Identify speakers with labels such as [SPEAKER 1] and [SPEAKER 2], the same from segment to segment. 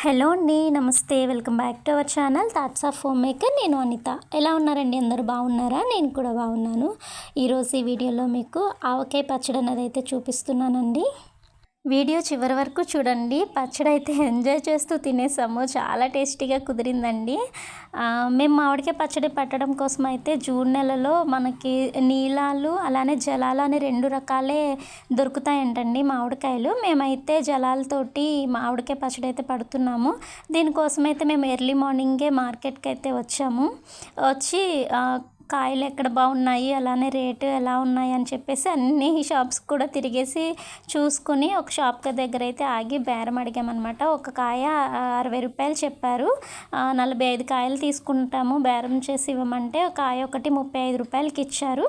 [SPEAKER 1] Hello అండి నమస్తే. Welcome back to our channel. Thoughts of home maker నేను అనిత. ఎలా ఉన్నారండి? అందరూ బాగున్నారా? నేను కూడా బాగున్నాను. ఈరోజు ఈ వీడియోలో మీకు ఆవకాయ పచ్చడి అనేది అయితే చూపిస్తున్నానండి. వీడియో చివరి వరకు చూడండి. పచ్చడి అయితే ఎంజాయ్ చేస్తూ తినేసాము చాలా టేస్టీగా కుదిరిందండి. మేము మామిడికాయ పచ్చడి పట్టడం కోసం అయితే జూన్ నెలలో మనకి నీలాలు అలానే జలాలు అనే రెండు రకాలే దొరుకుతాయంటండి మామిడికాయలు. మేమైతే జలాలతోటి మామిడికాయ పచ్చడి అయితే పడుతున్నాము. దీనికోసం అయితే మేము ఎర్లీ మార్నింగే మార్కెట్కి అయితే వచ్చాము. వచ్చి కాయలు ఎక్కడ బాగున్నాయి? అలానే రేటు ఎలా ఉన్నాయి? అని చెప్పేసి అన్ని షాప్స్ కూడా తిరిగేసి చూసుకుని ఒక షాప్ దగ్గర అయితే ఆగి బేరం అడిగామన్నమాట. ఒక కాయ అరవై రూపాయలు చెప్పారు. నలభై ఐదు కాయలు తీసుకుంటాము. బేరం చేసి ఇవ్వమంటే ఒక కాయ ఒకటి ముప్పై ఐదు రూపాయలకి ఇచ్చారు.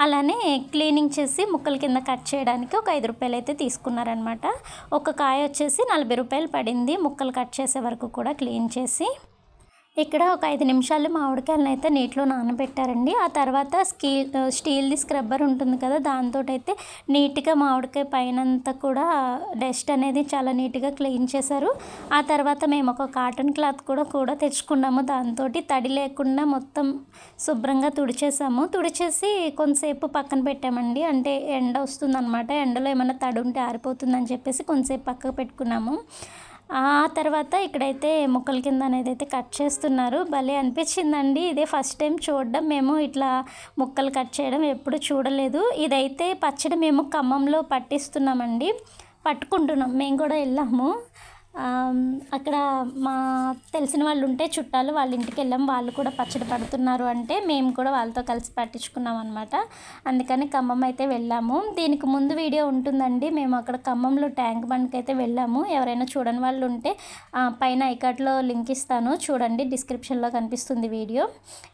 [SPEAKER 1] అలానే క్లీనింగ్ చేసి ముక్కల కింద కట్ చేయడానికి ఒక ఐదు రూపాయలు అయితే తీసుకున్నారనమాట ఒక కాయ వచ్చేసి నలభై రూపాయలు పడింది. ముక్కలు కట్ చేసే వరకు కూడా క్లీన్ చేసి ఇక్కడ ఒక ఐదు నిమిషాలు మామిడికాయలను అయితే నీటిలో నానబెట్టారండి. ఆ తర్వాత స్టీల్ స్టీల్ది స్క్రబ్బర్ ఉంటుంది కదా దాంతో అయితే నీట్గా మామిడికాయ పైనంతా కూడా డస్ట్ అనేది చాలా నీట్గా క్లీన్ చేశారు. ఆ తర్వాత మేము ఒక కాటన్ క్లాత్ కూడా కూడా తెచ్చుకున్నాము. దాంతో తడి లేకుండా మొత్తం శుభ్రంగా తుడిచేసాము. తుడిచేసి కొంతసేపు పక్కన పెట్టామండి. అంటే ఎండ వస్తుందన్నమాట. ఎండలో ఏమైనా తడి ఉంటే ఆరిపోతుందని చెప్పేసి కొంతసేపు పక్కకు పెట్టుకున్నాము. ఆ తర్వాత ఇక్కడైతే ముక్కల కింద అనేది అయితే కట్ చేస్తున్నారు. భలే అనిపించిందండి. ఇదే ఫస్ట్ టైం చూడడం. మేము ఇట్లా ముక్కలు కట్ చేయడం ఎప్పుడు చూడలేదు. ఇదైతే పచ్చడి మేము ఖమ్మంలో పట్టిస్తున్నామండి. పట్టుకుంటున్నాం. మేము కూడా వెళ్ళాము. అక్కడ మా తెలిసిన వాళ్ళు ఉంటే చుట్టాలు వాళ్ళ ఇంటికి వెళ్ళాం. వాళ్ళు కూడా పచ్చడి పడుతున్నారు అంటే మేము కూడా వాళ్ళతో కలిసి పట్టించుకున్నాం అనమాట అందుకని ఖమ్మం అయితే వెళ్ళాము. దీనికి ముందు వీడియో ఉంటుందండి. మేము అక్కడ ఖమ్మంలో ట్యాంక్ బండ్కి అయితే వెళ్ళాము. ఎవరైనా చూడని వాళ్ళు ఉంటే పైన ఐకాట్లో లింక్ ఇస్తాను. చూడండి డిస్క్రిప్షన్లో కనిపిస్తుంది వీడియో.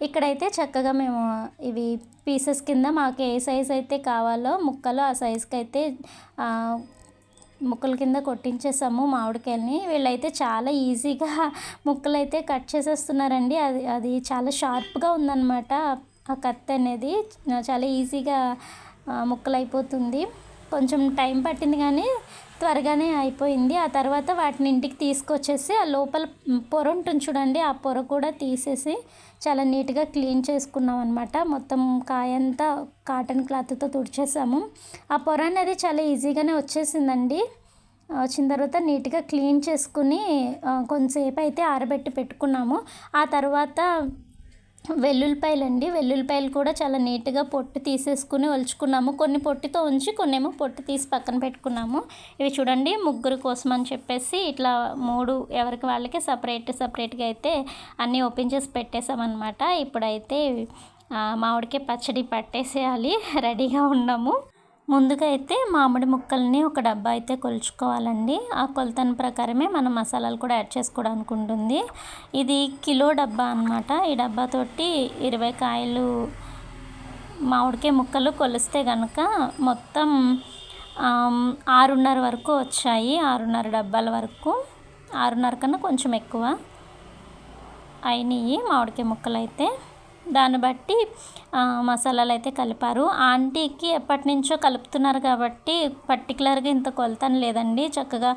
[SPEAKER 1] ఇక్కడైతే చక్కగా మేము ఇవి పీసెస్ కింద మాకు ఏ సైజ్ అయితే కావాలో ముక్కలు ఆ సైజుకి అయితే ముక్కల కింద కొట్టించేసాము మామిడికాయలని. వీళ్ళైతే చాలా ఈజీగా ముక్కలు అయితే కట్ చేసేస్తున్నారండి. అది అది చాలా షార్ప్గా ఉందన్నమాట ఆ కత్తి అనేది. చాలా ఈజీగా ముక్కలైపోతుంది. ముక్కలు అయిపోతుంది కొంచెం టైం పట్టింది కానీ త్వరగానే అయిపోయింది. ఆ తర్వాత వాటిని ఇంటికి తీసుకొచ్చేసి ఆ లోపల పొర ఉంటుంది చూడండి ఆ పొర కూడా తీసేసి చాలా నీట్గా క్లీన్ చేసుకున్నాం అనమాట మొత్తం కాయంతా కాటన్ క్లాత్తో తుడిచేసాము. ఆ పొర అనేది చాలా ఈజీగానే వచ్చేసిందండి. వచ్చిన తర్వాత నీట్గా క్లీన్ చేసుకుని కొంతసేపు అయితే ఆరబెట్టి పెట్టుకున్నాము. ఆ తర్వాత వెల్లుల్లిపాయలు అండి వెల్లుల్లిపాయలు కూడా చాలా నీట్గా పొట్టు తీసేసుకుని ఒలుచుకున్నాము. కొన్ని పొట్టుతో ఉంచి కొన్ని ఏమో పొట్టు తీసి పక్కన పెట్టుకున్నాము. ఇవి చూడండి ముగ్గురు కోసం అని చెప్పేసి ఇట్లా మూడు ఎవరికి వాళ్ళకి సపరేట్ సపరేట్గా అయితే అన్నీ ఓపెన్ చేసి పెట్టేసామన్నమాట. ఇప్పుడైతే ఆ, మామిడికాయ పచ్చడి పట్టేసేయాలి. రెడీగా ఉన్నాము. ముందుగా అయితే మామిడి ముక్కల్ని ఒక డబ్బా అయితే కొలుచుకోవాలండి. ఆ కొలతన ప్రకారమే మనం మసాలాలు కూడా యాడ్ చేసుకోవడానికి ఉంటుంది. ఇది కిలో డబ్బా అన్నమాట. ఈ డబ్బాతోటి ఇరవై కాయలు మామిడికాయ ముక్కలు కొలిస్తే కనుక మొత్తం ఆరున్నర వరకు వచ్చాయి. ఆరున్నర డబ్బాల వరకు. ఆరున్నర కన్నా కొంచెం ఎక్కువ అయినాయి మామిడికాయ ముక్కలు అయితే దాన్ని బట్టి మసాలాలు అయితే కలిపారు. ఆంటీకి ఎప్పటి నుంచో కలుపుతున్నారు కాబట్టి పర్టికులర్గా ఇంత కొలతను లేదండి. చక్కగా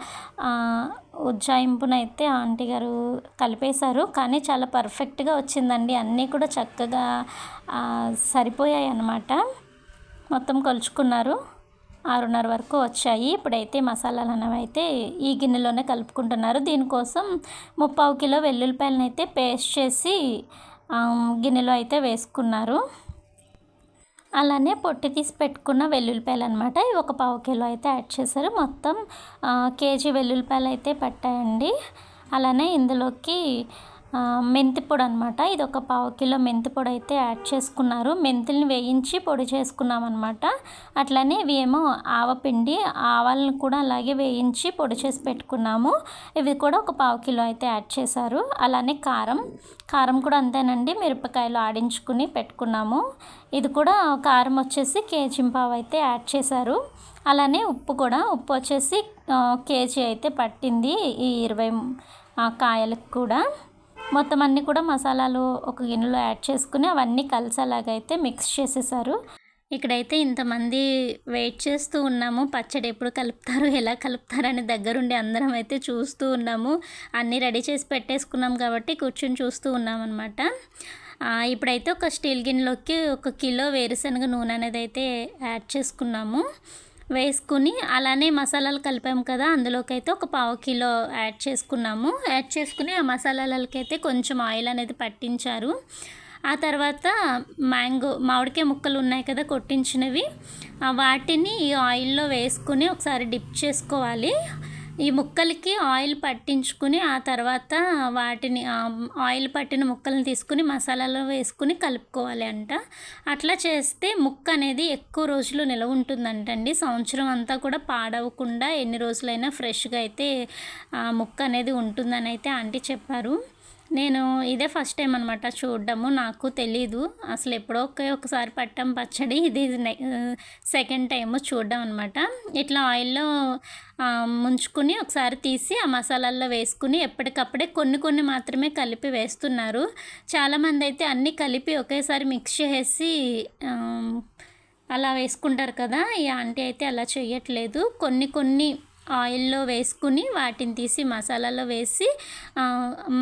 [SPEAKER 1] ఉజ్జాయింపునైతే ఆంటీ గారు కలిపేశారు. కానీ చాలా పర్ఫెక్ట్గా వచ్చిందండి. అన్నీ కూడా చక్కగా సరిపోయాయి అన్నమాట మొత్తం కొలుచుకున్నారు. ఆరున్నర వరకు వచ్చాయి. ఇప్పుడైతే మసాలాలు అనేవి అయితే ఈ గిన్నెలోనే కలుపుకుంటున్నారు. దీనికోసం ముప్పావు కిలో వెల్లుల్లిపాయలను అయితే పేస్ట్ చేసి గిన్నెలో అయితే వేసుకున్నారు. అలానే పొట్టి తీసి పెట్టుకున్న వెల్లుల్లిపాయలు అనమాట ఇవి ఒక పావు కిలో అయితే యాడ్ చేశారు. మొత్తం కేజీ వెల్లుల్లిపాయలు అయితే పట్టాయండి. అలానే ఇందులోకి పొడి అనమాట ఇది ఒక పావు కిలో మెంతి పొడి అయితే యాడ్ చేసుకున్నారు. మెంతుల్ని వేయించి పొడి చేసుకున్నాం అనమాట అట్లనే ఇవి ఏమో ఆవపిండి ఆవాలను కూడా అలాగే వేయించి పొడి చేసి పెట్టుకున్నాము. ఇవి కూడా ఒక పావు కిలో అయితే యాడ్ చేశారు. అలానే కారం. కారం కూడా అంతేనండి. మిరపకాయలు ఆడించుకుని పెట్టుకున్నాము. ఇది కూడా కారం వచ్చేసి కేజీ పావు అయితే యాడ్ చేశారు. అలానే ఉప్పు కూడా. ఉప్పు వచ్చేసి కేజీ అయితే పట్టింది ఈ ఇరవై కాయలకు కూడా. మొత్తం అన్నీ కూడా మసాలాలు ఒక గిన్నెలో యాడ్ చేసుకుని అవన్నీ కలిసేలాగైతే మిక్స్ చేసేసారు. ఇక్కడైతే ఇంతమంది వెయిట్ చేస్తూ ఉన్నాము. పచ్చడి ఎప్పుడు కలుపుతారు ఎలా కలుపుతారని దగ్గరుండి అందరం అయితే చూస్తూ ఉన్నాము. అన్నీ రెడీ చేసి పెట్టేసుకున్నాం కాబట్టి కూర్చొని చూస్తూ ఉన్నాం అనమాట ఇప్పుడైతే ఒక స్టీల్ గిన్నెలోకి ఒక కిలో వేరుశనగ నూనె అనేది అయితే యాడ్ చేసుకున్నాము. వేసుకుని అలానే మసాలాలు కలిపాము కదా అందులోకి అయితే ఒక పావు కిలో యాడ్ చేసుకున్నాము. యాడ్ చేసుకుని ఆ మసాలాలకైతే కొంచెం ఆయిల్ అనేది పట్టించారు. ఆ తర్వాత మ్యాంగో మామిడికాయ ముక్కలు ఉన్నాయి కదా కొట్టించినవి వాటిని ఈ ఆయిల్లో వేసుకుని ఒకసారి డిప్ చేసుకోవాలి. ఈ ముక్కలకి ఆయిల్ పట్టించుకుని ఆ తర్వాత వాటిని ఆయిల్ పట్టిన ముక్కలను తీసుకుని మసాలాలో వేసుకుని కలుపుకోవాలి అంట. అట్లా చేస్తే ముక్క అనేది ఎక్కువ రోజులు నిలవ ఉంటుందంటండి. సంవత్సరం అంతా కూడా పాడవకుండా ఎన్ని రోజులైనా ఫ్రెష్గా అయితే ముక్క అనేది ఉంటుందని అయితే ఆంటీ చెప్పారు. నేను ఇదే ఫస్ట్ టైం అనమాట చూడడము. నాకు తెలీదు. అసలు ఎప్పుడో ఒకే ఒకసారి పట్టాం పచ్చడి ఇది సెకండ్ టైం చూడడం అనమాట ఇట్లా ఆయిల్లో ముంచుకుని ఒకసారి తీసి ఆ మసాలాల్లో వేసుకుని ఎప్పటికప్పుడే కొన్ని కొన్ని మాత్రమే కలిపి వేస్తున్నారు. చాలామంది అయితే అన్నీ కలిపి ఒకేసారి మిక్స్ చేసి అలా వేసుకుంటారు కదా. ఈ ఆంటీ అయితే అలా చేయట్లేదు కొన్ని కొన్ని ఆయిల్లో వేసుకుని వాటిని తీసి మసాలాలో వేసి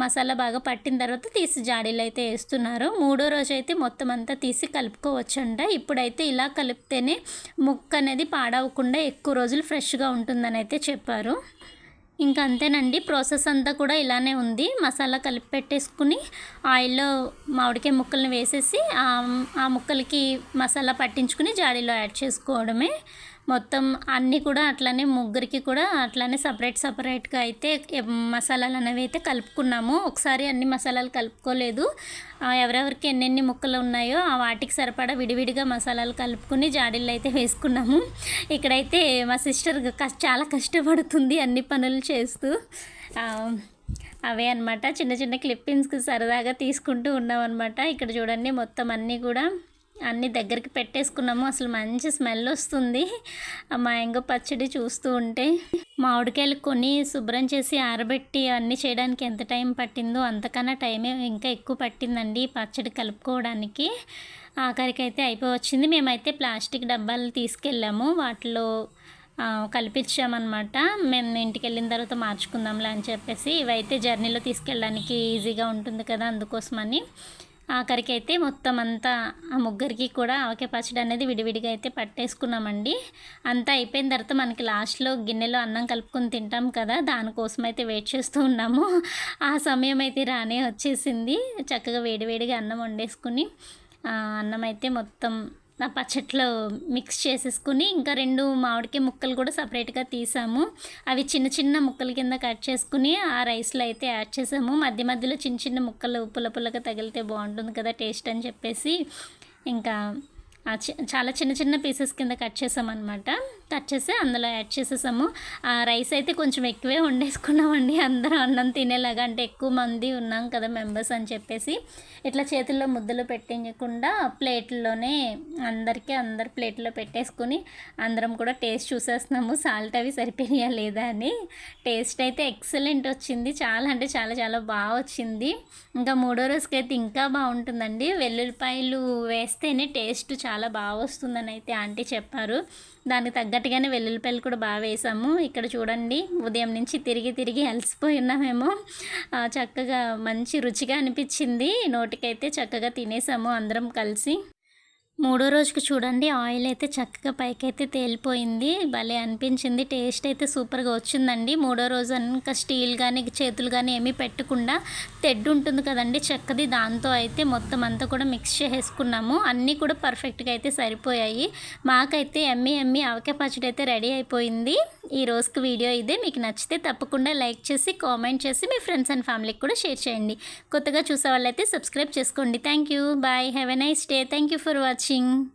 [SPEAKER 1] మసాలా బాగా పట్టిన తర్వాత తీసి జాడీలు అయితే వేస్తున్నారు. మూడో రోజు అయితే మొత్తం అంతా తీసి కలుపుకోవచ్చంట. ఇప్పుడైతే ఇలా కలిపితేనే ముక్క అనేది పాడవకుండా ఎక్కువ రోజులు ఫ్రెష్గా ఉంటుందని అయితే చెప్పారు. ఇంకా అంతేనండి ప్రాసెస్ అంతా కూడా ఇలానే ఉంది. మసాలా కలిపి పెట్టేసుకుని ఆయిల్లో మామిడికాయ ముక్కల్ని వేసేసి ఆ ముక్కలకి మసాలా పట్టించుకుని జాడీలో యాడ్ చేసుకోవడమే. మొత్తం అన్నీ కూడా అట్లనే ముగ్గురికి కూడా అట్లానే సపరేట్ సపరేట్గా అయితే మసాలాలు అనేవి అయితే కలుపుకున్నాము. ఒకసారి అన్ని మసాలాలు కలుపుకోలేదు. ఎవరెవరికి ఎన్నెన్ని ముక్కలు ఉన్నాయో ఆ వాటికి సరిపడా విడివిడిగా మసాలాలు కలుపుకుని జాడీలు అయితే వేసుకున్నాము. ఇక్కడైతే మా సిస్టర్ చాలా కష్టపడుతుంది అన్ని పనులు చేస్తూ. అవే అనమాట చిన్న చిన్న క్లిప్పింగ్స్కి సరదాగా తీసుకుంటూ ఉన్నాం అనమాట ఇక్కడ చూడండి మొత్తం అన్నీ కూడా. అన్నీ దగ్గరికి పెట్టేసుకున్నాము. అసలు మంచి స్మెల్ వస్తుంది. ఆ మ్యాంగో పచ్చడి చూస్తూ ఉంటే మామిడికాయలు కొని శుభ్రం చేసి ఆరబెట్టి అన్నీ చేయడానికి ఎంత టైం పట్టిందో అంతకన్నా టైమే ఇంకా ఎక్కువ పట్టిందండి పచ్చడి కలుపుకోవడానికి. ఆఖరికి అయితే అయిపోవచ్చింది. మేమైతే ప్లాస్టిక్ డబ్బాలు తీసుకెళ్ళాము. వాటిలో కల్పించామన్నమాట మేము ఇంటికి వెళ్ళిన తర్వాత మార్చుకుందాంలే అని చెప్పేసి ఇవైతే జర్నీలో తీసుకెళ్ళడానికి ఈజీగా ఉంటుంది కదా అందుకోసమని. ఆఖరికి అయితే మొత్తం అంతా ఆ ముగ్గురికి కూడా ఆవకాయ పచ్చడి అనేది విడివిడిగా అయితే పట్టేసుకున్నామండి. అంతా అయిపోయిన తర్వాత మనకి లాస్ట్లో గిన్నెలో అన్నం కలుపుకొని తింటాం కదా దానికోసం అయితే వెయిట్ చేస్తూ ఉన్నాము. ఆ సమయం అయితే రానే వచ్చేసింది. చక్కగా వేడివేడిగా అన్నం వండేసుకుని అన్నం అయితే మొత్తం ఆ పచ్చట్లో మిక్స్ చేసేసుకుని ఇంకా రెండు మామిడికాయ ముక్కలు కూడా సపరేట్గా తీసాము. అవి చిన్న చిన్న ముక్కల కింద కట్ చేసుకుని ఆ రైస్లో అయితే యాడ్ చేసాము. మధ్య మధ్యలో చిన్న చిన్న ముక్కలు పుల్ల పుల్లగా తగిలితే బాగుంటుంది కదా టేస్ట్ అని చెప్పేసి ఇంకా చాలా చిన్న చిన్న పీసెస్ కింద కట్ చేసామన్నమాట. కట్ చేసి అందులో యాడ్ చేసేసాము. రైస్ అయితే కొంచెం ఎక్కువే వండేసుకున్నామండి. అందరం అన్నం తినేలాగా అంటే ఎక్కువ మంది ఉన్నాం కదా మెంబర్స్ అని చెప్పేసి. ఇట్లా చేతుల్లో ముద్దలు పెట్టించకుండా ప్లేట్లోనే అందరికీ అందరు ప్లేట్లో పెట్టేసుకుని అందరం కూడా టేస్ట్ చూసేస్తున్నాము. సాల్ట్ అవి సరిపోయా లేదా అని. టేస్ట్ అయితే ఎక్సలెంట్ వచ్చింది. చాలా అంటే చాలా చాలా బాగా వచ్చింది. ఇంకా మూడో రోజుకైతే ఇంకా బాగుంటుందండి. వెల్లుల్లిపాయలు వేస్తేనే టేస్ట్ చాలా బాగా వస్తుందని అయితే ఆంటీ చెప్పారు. దానికి తగ్గట్టుగానే వెల్లుల్లిపాయలు కూడా బాగా వేసాము. ఇక్కడ చూడండి ఉదయం నుంచి తిరిగి తిరిగి అలసిపోయి ఉన్నామేమో. చక్కగా మంచి రుచిగా అనిపించింది. నోటికైతే చక్కగా తినేసాము అందరం కలిసి. మూడో రోజుకి చూడండి ఆయిల్ అయితే చక్కగా పైకైతే తేలిపోయింది. భలే అనిపించింది. టేస్ట్ అయితే సూపర్గా వచ్చిందండి. మూడో రోజు ఇంకా స్టీల్ కానీ చేతులు కానీ ఏమీ పెట్టకుండా తెడ్డు ఉంటుంది కదండి చక్కది. దాంతో అయితే మొత్తం అంతా కూడా మిక్స్ చేసుకున్నాము అన్నీ కూడా పర్ఫెక్ట్గా అయితే సరిపోయాయి. మాకైతే ఎమ్మి ఎమ్మి ఆవకాయ పచ్చడి అయితే రెడీ అయిపోయింది. ఈ రోజుకి వీడియో ఇదే. మీకు నచ్చితే తప్పకుండా లైక్ చేసి కామెంట్ చేసి మీ ఫ్రెండ్స్ అండ్ ఫ్యామిలీకి కూడా షేర్ చేయండి. కొత్తగా చూసే వాళ్ళైతే సబ్స్క్రైబ్ చేసుకోండి. Thank you bye. Have a nice day. Thank you for watching. 心